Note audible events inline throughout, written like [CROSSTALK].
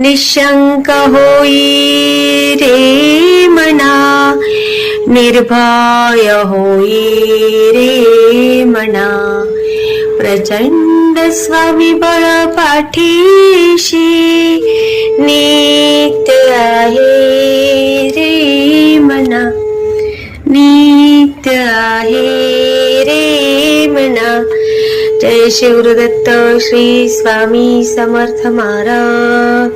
निशंक होई रे मना निर्भय होई रे मना। प्रचंड स्वामी बळ पाठीशी नित्य आहे रे मना। नित्य आहे रे मना। जय शिवदत्त श्री स्वामी समर्थ महाराज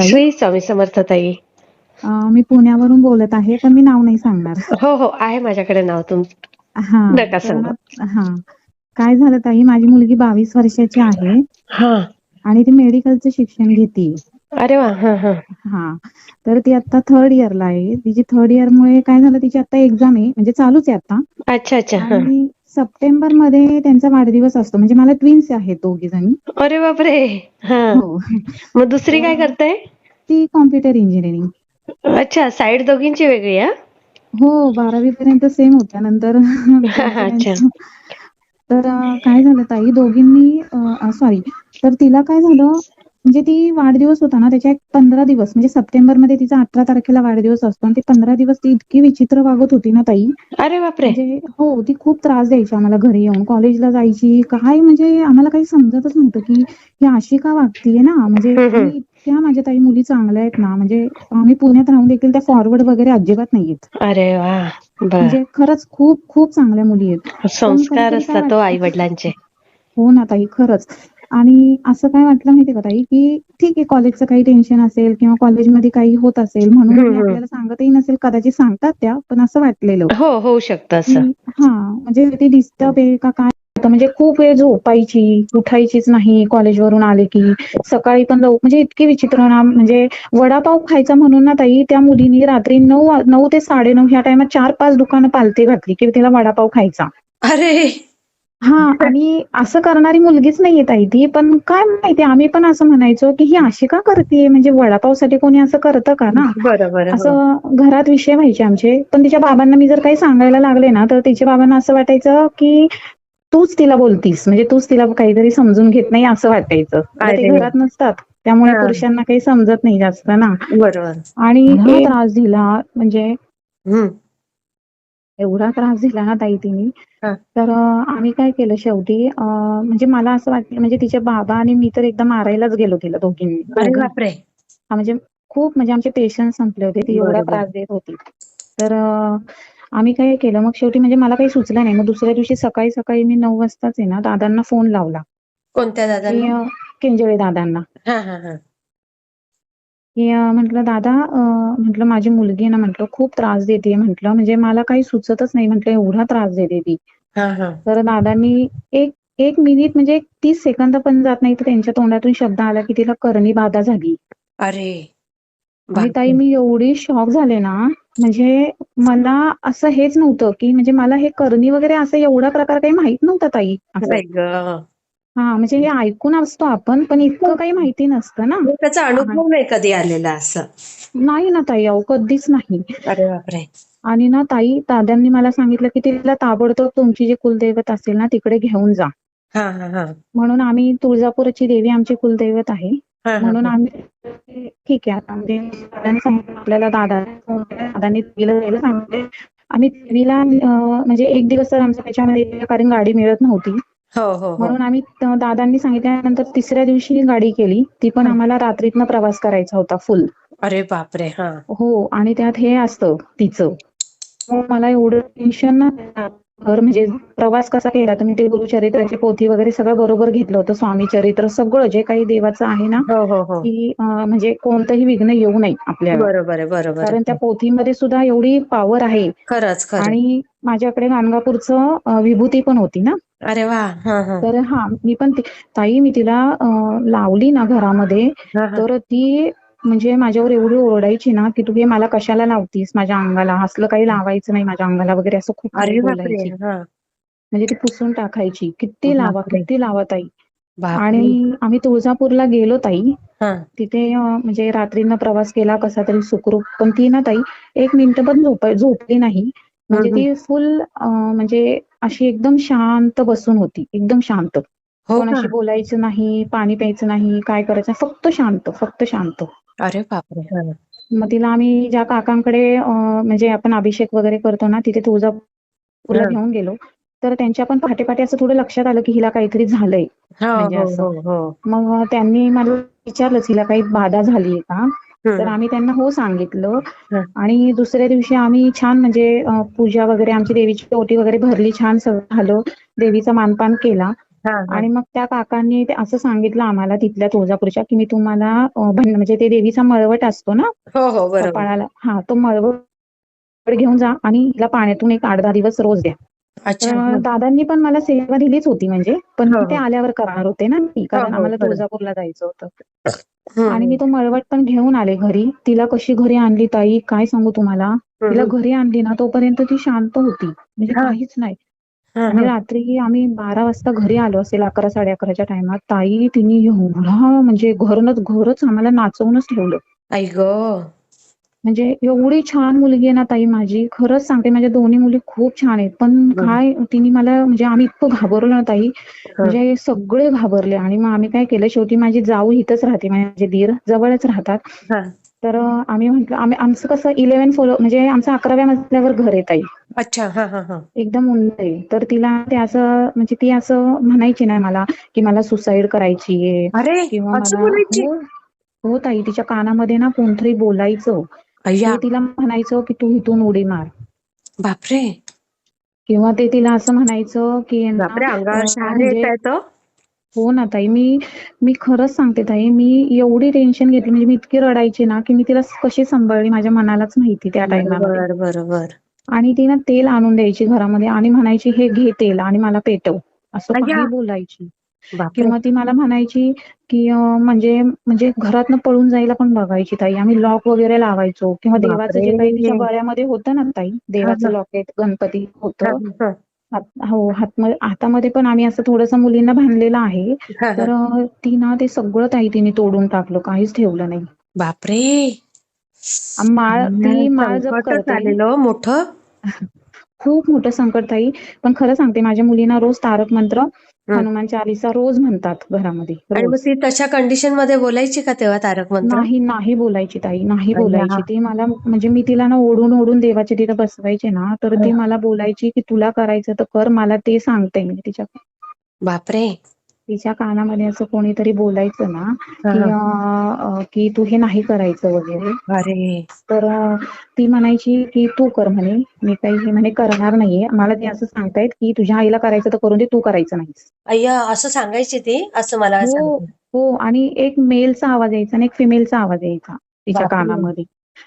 श्री स्वामी समर्थ ताई मी पुण्यावरून बोलत आहे पण मी नाव नाही सांगणार. हो हो आहे माझ्याकडे नाव तुमचं हा. हा. काय झालं ताई? माझी मुलगी बावीस वर्षाची आहे. हा. आणि ती मेडिकलचं शिक्षण घेते. अरे वा हा हा. हा. तर ती आता थर्ड इयरला आहे. तिची थर्ड इयर मुळे काय झालं? तिची आता एक्झाम आहे. म्हणजे चालूच आहे आता. अच्छा अच्छा आणि सप्टेंबरमध्ये त्यांचा वाढदिवस असतो. म्हणजे मला ट्विन्स आहेत दोघी जणी अरे बापरे. हा. हो. मग दुसरी काय करते ती कॉम्प्युटर इंजिनिअरिंग अच्छा साईड दोघींची वेगळी हो? बारावी पर्यंत सेम होत्या. नंतर अच्छा. [LAUGHS] तर अं, काय झालं ताई? दोघींनी सॉरी तर तिला काय झालं? म्हणजे ती वाढदिवस होता ना त्याच्या एक पंधरा दिवस म्हणजे सप्टेंबरमध्ये तिचा अठरा तारखेला वाढदिवस असतो आणि ती पंधरा दिवस ती इतकी विचित्र वागत होती ना ताई. अरे बापरे! म्हणजे हो ती खूप त्रास द्यायची आम्हाला घरी येऊन कॉलेजला जायची काय म्हणजे आम्हाला काही समजतच नव्हतं की ही अशी का वागतीये ना. म्हणजे इतक्या माझ्या ताई मुली चांगल्या आहेत ना म्हणजे आम्ही पुण्यात राहून देखील त्या फॉरवर्ड वगैरे अजिबात नाहीयेत. अरे वा म्हणजे खरंच खूप खूप चांगल्या मुली आहेत. संस्कार असतात वाटतं? आई वडिलांचे हो ना ताई खरंच. आणि असं काय वाटलं माहितीये का ताई? की ठीक आहे कॉलेजचं काही टेन्शन असेल किंवा कॉलेजमध्ये काही होत असेल म्हणून. आपल्याला सांगतही नसेल कदाचित सांगतात त्या पण असं वाटलेलं हो होऊ शकतं असं. हा म्हणजे ती डिस्टर्ब आहे का काय? होतं. म्हणजे खूप वेळ झोपायची उठायचीच नाही कॉलेजवरून आले की सकाळी पण लव म्हणजे इतकी विचित्र ना म्हणजे वडापाव खायचा म्हणून ना ताई त्या मुलीनी रात्री नऊ नऊ ते साडेनऊ ह्या टायमात चार पाच दुकानं पालती घातली की तिला वडापाव खायचा. अरे! हा आणि असं करणारी मुलगीच नाहीये ताई ती. पण काय माहिती आम्ही पण असं म्हणायचो की ही अशी का करते म्हणजे वडापावसाठी कोणी असं करतं का ना? बरोबर हो. असं घरात विषय व्हायचे आमचे. पण तिच्या बाबांना मी जर काही सांगायला लागले ना तर तिच्या बाबांना असं वाटायचं की तूच तिला बोलतीस. म्हणजे तूच तिला काहीतरी समजून घेत नाही असं वाटायचं. ते. घरात नसतात. त्यामुळे हा. पुरुषांना काही समजत नाही जास्त ना. बरोबर. आणि हे त्रास दिला. म्हणजे एवढा त्रास दिला ना ताई तिने. तर आम्ही काय केलं शेवटी म्हणजे मला असं वाटलं म्हणजे तिचे बाबा आणि मी तर एकदा मारायलाच गेलो तिला दोघींनी. हा म्हणजे खूप म्हणजे आमचे पेशन्स संपले होते ती एवढा. त्रास देत होती. तर आम्ही काय केलं मग शेवटी म्हणजे मला काही सुचलं नाही. मग दुसऱ्या दिवशी सकाळी सकाळी मी नऊ वाजताच आहे ना दादांना फोन लावला. कोणत्या दादा केंजळे दादांना. की म्हटलं दादा म्हटलं माझी मुलगी आहे ना म्हटलं खूप त्रास देते म्हटलं म्हणजे मला काही सुचतच नाही म्हटलं एवढा त्रास देते ती. तर दादांनी एक एक मिनिट म्हणजे एक तीस सेकंद पण जात नाही तर त्यांच्या तोंडातून शब्द आला की तिला करणी बाधा झाली. अरे आणि ताई मी एवढी शॉक झाले ना म्हणजे मला असं हेच नव्हतं की म्हणजे मला हे करणी वगैरे असं एवढा प्रकार काही माहीत नव्हता ताई. हा म्हणजे हे ऐकून असतो आपण पण इतकं काही माहिती नसतं ना. त्याचा अनुभव नाही कधी आलेला असं. नाही ना ताई अहो कधीच नाही. अरे बापरे. आणि ना ताई दादांनी मला सांगितलं की तिला ताबडतोब तुमची जी कुलदैवत असेल ना तिकडे घेऊन जा. हा हा हा. म्हणून आम्ही तुळजापूरची देवी आमची कुलदैवत आहे. हा, हा, म्हणून हा. आम्ही ठीक आहे आता म्हणजे दादांनी सांगितलं आपल्याला दादा दादांनी देवीला जायला सांगितले. आम्ही देवीला अं, म्हणजे एक दिवस तर आमचा त्याच्यामध्ये कारण गाडी मिळत नव्हती. हो हो हो म्हणून आम्ही दादांनी सांगितल्यानंतर तिसऱ्या दिवशी गाडी केली. ती पण हा. आम्हाला रात्रीतनं प्रवास करायचा होता फुल अरे बापरे हा. हो आणि त्यात हे असतं तिचं. मला एवढं टेन्शन ना घर म्हणजे प्रवास कसा केला तुम्ही ते गुरुचरित्राची पोथी वगैरे सगळं बरोबर घेतलं होतं स्वामी चरित्र सगळं जे काही देवाचं आहे ना हो हो हो. की म्हणजे कोणतंही विघ्न येऊ नये आपल्याला. बरोबर बरोबर कारण त्या. पोथीमध्ये सुद्धा एवढी पॉवर आहे. खरंच खरं आणि माझ्याकडे गाणगापूरचं विभूती पण होती ना. अरे वा. हा हा. तर हा मी पण ताई मी तिला लावली ना घरामध्ये. तर ती म्हणजे माझ्यावर एवढी ओरडायची ना की तू हे मला कशाला लावतीस माझ्या अंगाला? असलं काही लावायचं नाही माझ्या अंगाला वगैरे असं खूप बोलायची. हा. म्हणजे ती पुसून टाकायची. किती लावा. किती लावा ताई. आणि आम्ही तुळजापूरला गेलो ताई. तिथे म्हणजे रात्रीनं प्रवास केला कसा तरी सुखरूप. पण ती ना ताई एक मिनिट पण झोप झोपली नाही. म्हणजे. ती फुल म्हणजे अशी एकदम शांत बसून होती एकदम शांत हो का कोणाशी बोलायचं नाही पाणी प्यायचं नाही काय करायचं नाही. फक्त शांत फक्त शांत अरे बापरे हा. मग तिला आम्ही ज्या काकांकडे अं, म्हणजे आपण अभिषेक वगैरे करतो ना तिथे तुळजापूरला हा. घेऊन गेलो तर त्यांच्या पण पहाटे पहाटे असं थोडं लक्षात आलं की हिला काहीतरी झालंय हो म्हणजे हो असं. हो हो मग त्यांनी मला विचारलंच हिला काही बाधा झालीये का तर. आम्ही त्यांना हो सांगितलं. आणि दुसऱ्या दिवशी आम्ही छान म्हणजे पूजा वगैरे आमची देवीची ओटी वगैरे भरली छान सगळं झालं. देवीचा मानपान केला. आणि मग त्या काकांनी असं सांगितलं आम्हाला तिथल्या तुळजापूरच्या की मी तुम्हाला म्हणजे ते देवीचा मळवट असतो ना? हो हो हा तो मळवट घेऊन जा आणि हिला पाण्यातून एक आठ दहा दिवस रोज द्या. अच्छा. दादांनी पण मला सेवा दिलीच होती म्हणजे पण हो, ते हो. आल्यावर करणार होते ना मी कारण हो, आम्हाला. तुळजापूरला जायचं होतं आणि मी तो मळवट पण घेऊन आले घरी तिला कशी घरी आणली ताई काय सांगू तुम्हाला तिला. घरी आणली ना तोपर्यंत ती शांत होती म्हणजे. काहीच नाही आणि. रात्री आम्ही बारा वाजता घरी आलो असेल अकरा साडे अकराच्या टायमात ताई तिने एवढा म्हणजे घरनच घरच आम्हाला नाचवूनच ठेवलं आई ग म्हणजे एवढी छान मुलगी आहे ना ताई माझी. खरंच सांगते माझ्या दोन्ही मुली खूप छान आहेत. पण हम्म. काय तिने मला म्हणजे आम्ही इतकं घाबरलो ना ताई म्हणजे सगळे घाबरले. आणि मग आम्ही काय केलं शेवटी माझी जाऊ इथंच राहते माझे दीर जवळच राहतात. हा. तर आम्ही म्हंटल आम्ही आमचं कसं इलेव्हन फॉलो म्हणजे आमचं अकराव्या मजल्यावर घर आहे ताई. अच्छा हा हा हा. एकदम उंच आहे. तर तिला ते असं म्हणजे ती असं म्हणायची नाही मला की मला सुसाईड करायची आहे. किंवा मला हो हो ताई तिच्या कानामध्ये ना कोणतरी बोलायचं. अय्या ते तिला म्हणायचं की तू इथून उडी मार. बापरे. किंवा ते तिला असं म्हणायचं की म्हणजे हो. ना ताई मी मी खरंच सांगते ताई मी एवढी टेन्शन घेतली म्हणजे मी इतकी रडायची ना की मी तिला कशी सांभाळली माझ्या मनालाच माहिती त्या टाइमामध्ये बरोबर बरोबर. आणि ती ना तेल आणून द्यायची घरामध्ये आणि म्हणायची हे घे तेल आणि मला पेटव. असं बोलायची. किंवा ती मला म्हणायची की म्हणजे म्हणजे घरातनं पळून जायला पण बघायची ताई. आम्ही लॉक वगैरे लावायचो किंवा देवाचं जे काही तिच्या. गळ्यामध्ये होतं ना ताई देवाचं. लॉकेट गणपती होतं. हा, हात- हातमध्ये पण आम्ही असं थोडंसं मुलींना बांधलेलं आहे. तर ती ना ते सगळं ताई तिने तोडून टाकलं काहीच ठेवलं नाही. बापरे. माळ ती माळ जप आलेलं हो मोठं. [LAUGHS] खूप मोठं संकट ताई. पण खरं सांगते माझ्या मुलींना रोज तारक मंत्र. हनुमान चालीसा रोज म्हणतात घरामध्ये आणि मग रोज. ती तशा कंडिशनमध्ये बोलायची का तेव्हा तारक मंत्र? नाही नाही बोलायची ताई नाही. बोलायची. ती मला म्हणजे मी तिला ना ओढून ओढून देवाच्या तिथं बसवायचे ना तर ती मला बोलायची की तुला करायचं तर कर मला ते सांगते मी तिच्या बापरे. तिच्या कानामध्ये असं कोणीतरी बोलायचं ना की अं, की तू हे नाही करायचं वगैरे. अरे. तर अं, ती म्हणायची की तू कर म्हणे. मी काही हे म्हणे करणार नाहीये. मला ते असं सांगतायत की तुझ्या आईला करायचं तर करून दे तू करायचं नाहीस. अय्या असं सांगायची ती? असं मला हो सांगते. हो. आणि एक मेलचा आवाज यायचा आणि एक फिमेलचा आवाज यायचा तिच्या बापरे. कानामध्ये.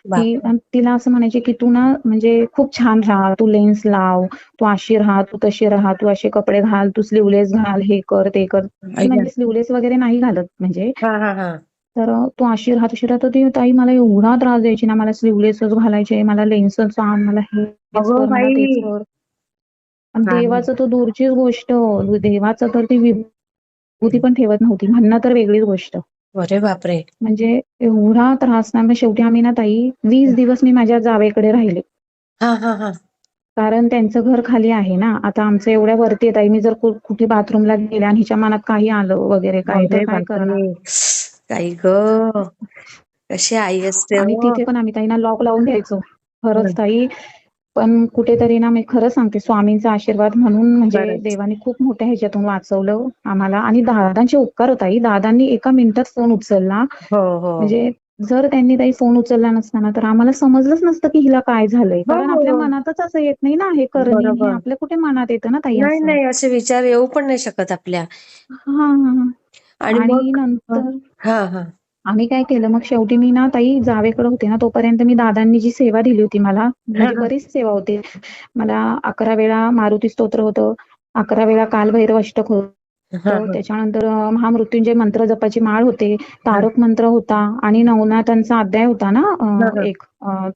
ती. आणि तिला असं म्हणायचे की तू ना म्हणजे खूप छान राहा तू लेन्स लाव तू अशी राहा तू तशी राहा तू असे कपडे घाल तू स्लीवलेस घाल हे कर ते कर. ती अय्या. म्हणजे स्लीवलेस वगैरे नाही घालत म्हणजे. हा हा हा. तर तू अशी राहा तशी राहा. तर ती ताई मला एवढा त्रास द्यायची ना मला स्लीवलेसच घालायचे मला लेन्सच आण मला हे हा. देवाचं तर दूरचीच गोष्ट. देवाचं तर ती विभूती पण ठेवत नव्हती. म्हणणं तर वेगळीच गोष्ट. अरे बापरे. म्हणजे एवढा त्रास ना मग शेवटी आम्ही ना ताई वीस दिवस मी माझ्या जावेकडे राहिले. हा हा हा. कारण त्यांचं घर खाली आहे ना आता आमचं एवढ्या वरती आहे ताई मी जर कु- कुठे बाथरूमला गेले आणि हिच्या मनात काही आलं वगैरे काय तर अरे काय करणार? बापरे. काही ग कशी आई असते आणि हो. तिथे पण आम्ही ताईंना लॉक लावून घ्यायचो हं. खरंच ताई पण कुठेतरी ना मी खरं सांगते स्वामींचा आशीर्वाद म्हणून म्हणजे. देवाने खूप मोठ्या ह्याच्यातून वाचवलं आम्हाला आणि दादांचे उपकार होताई दादांनी एका मिनिटात फोन उचलला हो हो म्हणजे जर त्यांनी काही फोन उचलला नसताना तर आम्हाला समजलंच नसतं की हिला काय झालंय कारण हो. आपल्या मनातच असं येत नाही ना हे करणे बरोबर. आपल्या कुठे मनात येतं ना ताई नाही असं विचार येऊ पण नाही शकत आपल्या हा. आणि नंतर हा हा आम्ही काय केलं मग शेवटी मी ना ताई जावेकडे होते ना तोपर्यंत मी दादांनी जी सेवा दिली होती मला म्हणजे. बरीच सेवा होती मला अकरा वेळा मारुती स्तोत्र होतं अकरा वेळा कालभैरव अष्टक होतं. त्याच्यानंतर महामृत्युंजय मंत्र जपाची माळ होते तारक मंत्र होता आणि नवनाथांचा अध्याय होता ना. एक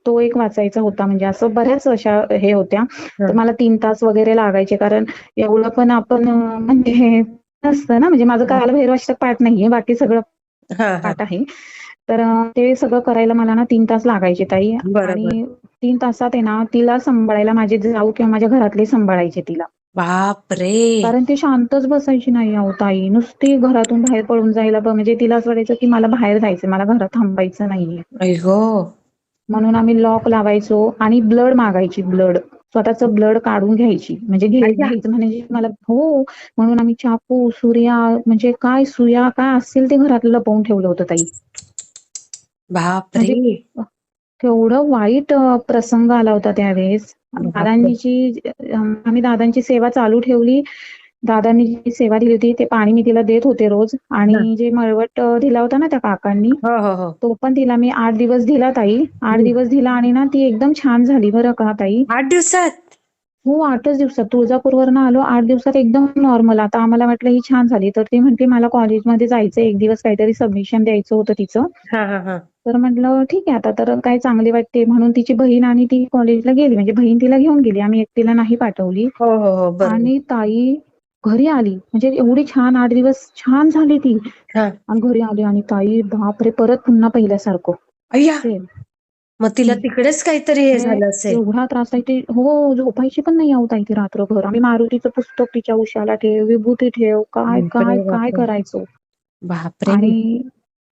तो एक वाचायचा होता म्हणजे असं बऱ्याच अशा हे होत्या तर मला तीन तास वगैरे लागायचे कारण एवढं पण आपण म्हणजे हे नसतं ना म्हणजे माझं कालभैरव अष्टक पाठ नाहीये बाकी सगळं. पाठ आहे. तर ते सगळं करायला मला ना तीन तास लागायचे ताई. आणि तीन तासात आहे ना तिला सांभाळायला माझे जाऊ किंवा माझ्या घरातले सांभाळायचे तिला. बापरे! कारण ती शांतच बसायची नाही अहो ताई. नुसती घरातून बाहेर पळून जायला म्हणजे तिला असं वाटायचं की मला बाहेर जायचं मला घरात थांबायचं नाहीये. म्हणून आम्ही लॉक लावायचो आणि ब्लड मागायची ब्लड. स्वतःचं ब्लड काढून घ्यायची म्हणजे. घ्यायचं म्हणजे मला हो म्हणून आम्ही चाकू सुऱ्या म्हणजे काय सुया काय असेल ते घरात लपवून ठेवलं होतं ताई बापरे केवढं वाईट अं, प्रसंग आला होता त्यावेळेस. दादांची आम्ही दादांची सेवा चालू ठेवली दादांनी जी सेवा दिली होती ते पाणी मी तिला देत होते रोज. आणि जे मळवट अं, दिला होता ना त्या काकांनी हो हो हो. तो पण तिला मी आठ दिवस दिला ताई. आठ. दिवस दिला आणि ना ती एकदम छान झाली बरं का ताई. आठ दिवसात? हो आठच दिवसात. तुळजापूरवरनं आलो आठ दिवसात एकदम नॉर्मल. आता आम्हाला वाटलं ही छान झाली. तर ती म्हणते मला कॉलेजमध्ये जायचं एक दिवस काहीतरी सबमिशन द्यायचं होतं तिचं. हा हा हा. तर म्हटलं ठीक आहे आता. तर काय चांगली वाटते? म्हणून तिची बहीण आणि ती कॉलेजला गेली. म्हणजे बहीण तिला घेऊन गेली. आम्ही एकटीला नाही पाठवली. हो हो हो. बरोबर आणि ताई घरी आली. म्हणजे एवढी छान आठ दिवस छान झाली ती. आणि घरी आली आणि ताई बापरे परत पुन्हा पहिल्यासारखं. सेम. मग तिला तिकडेच काहीतरी हे झालं असेल. एवढा त्रास आहे ते. हो झोपायची पण नाही आहोत ती रात्रभर. आम्ही मारुतीचं पुस्तक तिच्या उशाला ठेव विभूती ठेव काय काय काय. करायचो. बापरे. आणि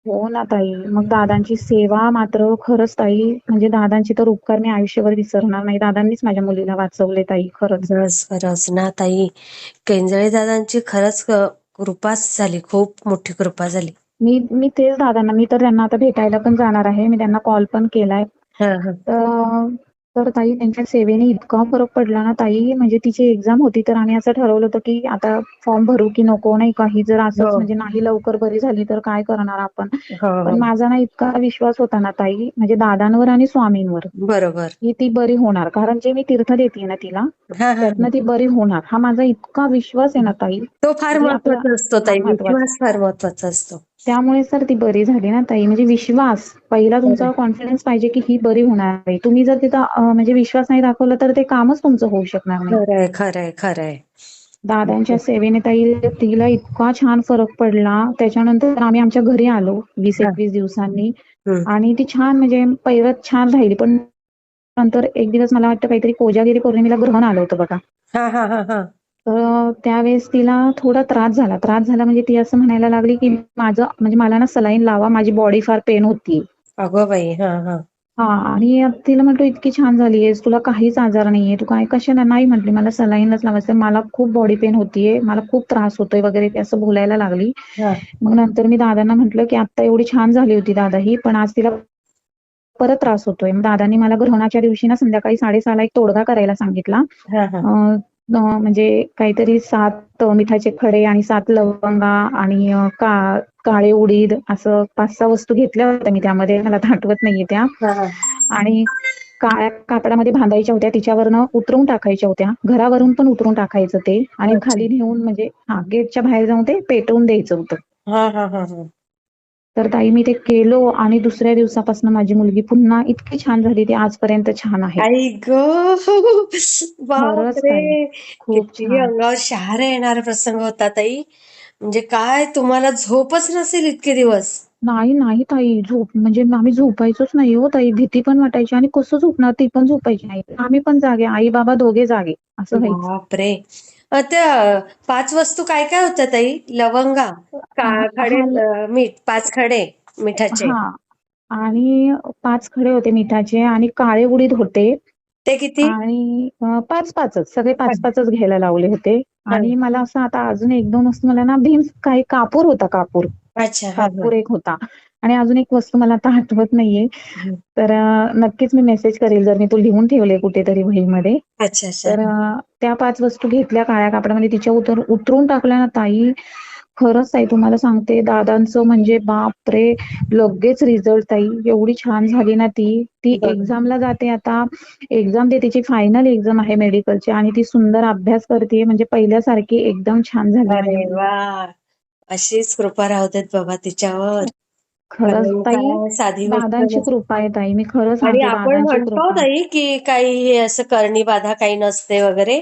हो ना ताई. मग दादांची सेवा मात्र खरंच ताई म्हणजे दादांची तर उपकार मी आयुष्यभर विसरणार नाही. दादांनीच माझ्या मुलीला वाचवले ताई खरंच. खरंच खरंच ना ताई. केंजळे दादांची खरंच क- कृपाच झाली खूप मोठी कृपा झाली. मी मी तेच दादांना मी तर त्यांना आता भेटायला पण जाणार आहे. मी त्यांना कॉल पण केलाय. हा हा. तर तर ताई त्यांच्या सेवेने इतका फरक पडला ना ताई म्हणजे तिची एक्झाम होती तर आम्ही असं ठरवलं होतं की आता फॉर्म भरू की नको नाही काही जर असंच हो. म्हणजे नाही लवकर बरी झाली तर काय करणार आपण? हो. पण हो माझा ना इतका विश्वास होता ना ताई म्हणजे दादांवर आणि स्वामींवर बरोबर. की ती बरी होणार. कारण जे मी तीर्थ देते ना तिला हा हा. त्यातनं ती बरी होणार. हा माझा इतका विश्वास आहे ना ताई. तो फार म्हणजे महत्त्वाचा असतो ताई. महत्त्वाचा. विश्वास फार महत्त्वाचा असतो. त्यामुळे सर ती बरी झाली ना ताई. म्हणजे विश्वास पहिला तुमचा कॉन्फिडन्स पाहिजे की ही बरी होणार आहे. तुम्ही जर तिथं म्हणजे विश्वास नाही दाखवला तर ते कामच तुमचं होऊ शकणार नाही. खरंय खरंय खरंय दादांच्या सेवेने ताई तिला इतका छान फरक पडला. त्याच्यानंतर आम्ही आमच्या घरी आलो वीस. एकवीस दिवसांनी. आणि ती छान म्हणजे पहिरत छान राहिली. पण नंतर एक दिवस मला वाटतं काहीतरी कोजागिरी पौर्णिमेला ग्रहण आलं होतं बघा. तर त्यावेळेस तिला थोडा त्रास झाला. त्रास झाला म्हणजे ती असं म्हणायला लागली की माझं म्हणजे मला ना सलाईन लावा माझी बॉडी फार पेन होती. अगो बाई हा हा. हा आणि तिला म्हटलं इतकी छान झालीयस तुला काहीच आजार नाहीये तू काय कशाला नाही म्हटली मला सलाईनच लावायचं मला खूप बॉडी पेन होतीये मला खूप त्रास होतोय वगैरे ते असं बोलायला लागली. हा. मग नंतर मी दादांना म्हटलं की आता एवढी छान झाली होती दादा ही पण आज तिला परत त्रास होतोय. मग दादांनी मला ग्रहणाच्या दिवशी ना संध्याकाळी साडेसहाला एक तोडगा करायला सांगितला. म्हणजे काहीतरी सात मिठाचे खडे आणि सात लवंगा आणि का काळे उडीद असं पाच सहा वस्तू घेतल्या होत्या मी त्यामध्ये. मला आठवत नाहीये त्या. आणि काळ्या कापडामध्ये बांधायच्या होत्या. तिच्यावरनं उतरवून टाकायच्या होत्या. घरावरून पण उतरून टाकायचं ते. आणि. खाली नेऊन म्हणजे हा गेटच्या बाहेर जाऊन ते पेटवून द्यायचं होतं. तर ताई मी ते केलो आणि दुसऱ्या दिवसापासून माझी मुलगी पुन्हा इतकी छान झाली ती आजपर्यंत छान आहे. अंगावर शहार येणारा प्रसंग होता ताई. म्हणजे काय तुम्हाला झोपच नसेल इतके दिवस. नाही नाही ताई झोप म्हणजे आम्ही झोपायचोच नाही हो ताई. भीती पण वाटायची आणि कसं झोपणार ती पण झोपायची नाही. आम्ही पण जागे आई बाबा दोघे जागे. असं बापरे! त्या पाच वस्तू काय काय होत्या ताई? लवंगा का खडे? मीठ पाच खडे मिठाचे. हा आणि पाच खडे होते मिठाचे आणि काळे उडीद होते. ते किती? आणि अं, पाच पाचच सगळे पाच पाचच घ्यायला लावले होते. आणि मला असं आता अजून एक दोन वस्तू मला ना भीम काही कापूर होता कापूर. अच्छा. हा कापूर एक होता. आणि अजून एक वस्तू मला आता आठवत नाहीये. तर नक्कीच मी मेसेज करेल जर मी तो लिहून ठेवले कुठेतरी वहीमध्ये. तर त्या पाच वस्तू घेतल्या काळ्या कापडामध्ये. तिच्या उतर उतरून टाकल्या ना ताई. खरंच ताई तुम्हाला सांगते दादांचं म्हणजे बापरे लगेच रिझल्ट ताई. एवढी छान झाली ना ती. ती. एक्झामला जाते आता. एक्झाम दे तिची फायनल एक्झाम आहे मेडिकलची आणि ती सुंदर अभ्यास करते म्हणजे पहिल्यासारखी एकदम छान झाली अशीच कृपा राहू देत बाबा तिच्यावर. खरंच ताई साधी दादांची. कृपा आहे. ताई. मी खरं आणि आपण म्हणतो ताई की काही हे असं करणी बाधा काही नसते वगैरे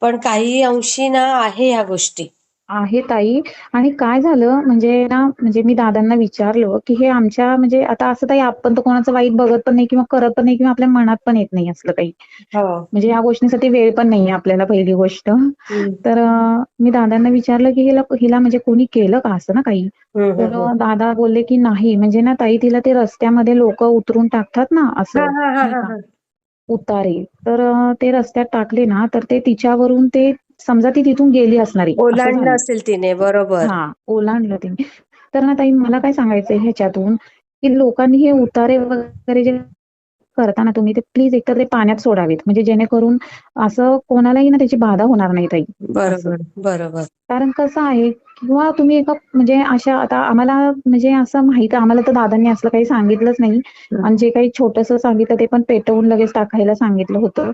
पण काही अंशी ना आहे ह्या गोष्टी. आहे ताई. आणि काय झालं म्हणजे ना म्हणजे मी दादांना विचारलं की हे आमच्या म्हणजे आता असं ताई आपण तर कोणाचं वाईट बघत पण नाही किंवा करत पण नाही किंवा आपल्या मनात पण येत नाही असलं काही हो. म्हणजे या गोष्टीसाठी वेळ पण नाहीये आपल्याला पहिली गोष्ट. तर मी दादांना विचारलं की हिला हिला म्हणजे कोणी केलं का असं ना काही तर दादा बोलले की नाही म्हणजे ना ताई तिला ते रस्त्यामध्ये लोक उतरून टाकतात ना असं. उतारे. तर ते रस्त्यात टाकले ना तर ते तिच्यावरून ते समजा ती तिथून गेली असणारी असं ओलांडलं असेल तिने बरोबर. हा ओलांडलं तिने. तर ना ताई मला काय सांगायचंय ह्याच्यातून की लोकांनी हे उतारे वगैरे जे करताना तुम्ही ते प्लीज एकतर ते पाण्यात सोडावेत. म्हणजे जेणेकरून असं कोणालाही ना त्याची बाधा होणार नाही ताई. बरोबर बरोबर. कारण कसं आहे किंवा तुम्ही एका म्हणजे अशा आता आम्हाला म्हणजे असं माहीत आम्हाला तर दादांनी असलं काही सांगितलंच नाही. आणि जे काही छोटस सांगितलं ते पण पेटवून लगेच टाकायला सांगितलं होतं.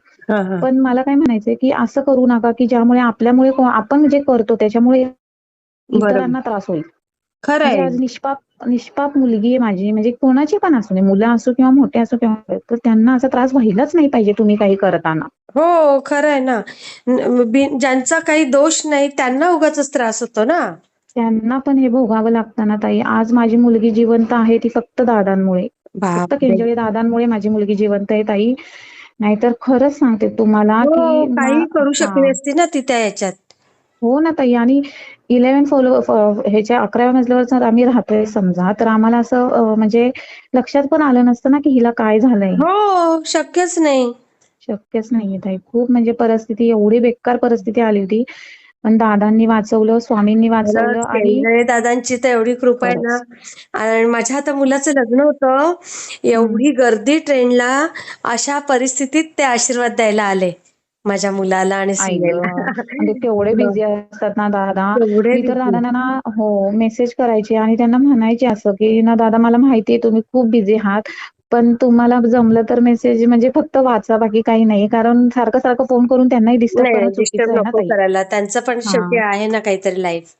पण मला काय म्हणायचंय की असं करू नका की ज्यामुळे आपल्यामुळे आपण जे करतो त्याच्यामुळे इतरांना त्रास होईल. खरं म्हणजे आहे आज निष्पाप निष्पाप मुलगी आहे माझी म्हणजे कोणाची पण असू दे मुलं असो किंवा मोठे असो किंवा तर त्यांना असा त्रास व्हायलाच नाही पाहिजे तुम्ही काही करताना. हो खरं आहे ना ज्यांचा काही दोष नाही त्यांना उगाच त्रास होतो ना. त्यांना पण हे भोगावं लागतं ना ताई. आज माझी मुलगी जिवंत आहे ती फक्त दादांमुळे. फक्त बापरे. केंजळे दादांमुळे माझी मुलगी जिवंत आहे ताई. नाहीतर खरंच सांगते तुम्हाला हो की काही करू हा. शकली असती ना ती त्या याच्यात. हो ना ताई आणि इलेव्हन फॉलो ह्याच्या अकराव्या मजल्यावर जर आम्ही राहतोय समजा तर आम्हाला असं अं, म्हणजे लक्षात पण आलं नसतं ना की हिला काय झालंय. हो शक्यच नाही. शक्यच नाहीये ताई. खूप म्हणजे परिस्थिती एवढी बेकार परिस्थिती आली होती. पण दादांनी वाचवलं स्वामींनी वाचवलं आणि दादांची तर एवढी कृपा आहे ना. आणि माझ्या आता मुलाचं लग्न होतं. एवढी गर्दी ट्रेनला अशा परिस्थितीत ते आशीर्वाद द्यायला आले. माझ्या मुलाला आणि म्हणजे तेवढे [LAUGHS] बिझी असतात ना दादा. मी तर. दादांना ना हो मेसेज करायचे आणि त्यांना म्हणायचे असं की ना दादा मला माहितीये तुम्ही खूप बिझी आहात पण तुम्हाला जमलं तर मेसेज म्हणजे फक्त वाचा बाकी काही नाही. कारण सारखं सारखं फोन करून त्यांनाही डिस्टर्ब करायला. त्यांचं पण. शेवटी आहे ना काहीतरी लाईफ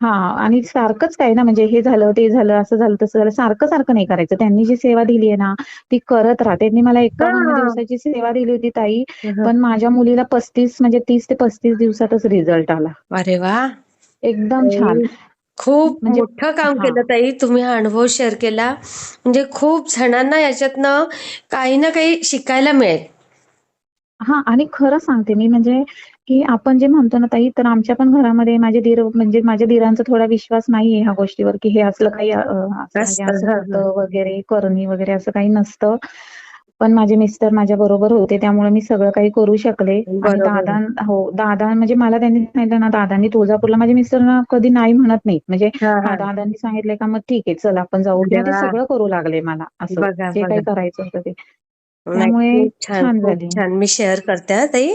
हा आणि सारखंच काय ना म्हणजे हे झालं ते झालं असं झालं तसं झालं सारखं सारखं नाही करायचं. त्यांनी जी सेवा दिली आहे ना ती करत राहा. त्यांनी मला हा. दिवसाची सेवा दिली होती ताई पण माझ्या मुलीला पस्तीस म्हणजे तीस ते पस्तीस दिवसातच रिझल्ट आला. अरे वा. एकदम छान. खूप म्हणजे- मोठं काम हा. केलं ताई तुम्ही हा अनुभव शेअर केला. म्हणजे खूप जणांना याच्यातनं काही ना काही शिकायला मिळेल. हा आणि खरं सांगते मी म्हणजे की आपण जे म्हणतो ना ताई तर आमच्या पण घरामध्ये माझे दीर म्हणजे माझ्या दीरांचा थोडा विश्वास नाहीये ह्या गोष्टीवर की हे असलं काही असं म्हणजे वगैरे करणी वगैरे असं काही नसतं पण माझे मिस्टर माझ्या बरोबर होते त्यामुळे मी सगळं काही करू शकले. दादा हो दादा म्हणजे मला त्यांनी सांगितलं ना दादांनी तुळजापूरला माझे मिस्टर ना कधी नाही म्हणत नाहीत म्हणजे. दादांनी सांगितलंय का मग ठीक आहे चल आपण जाऊ ते. सगळं करू लागले मला असं जे काही. करायचं होतं ते त्यामुळे छान झाली. छान मी शेअर करते ताई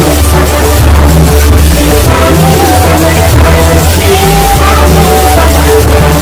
Thank you.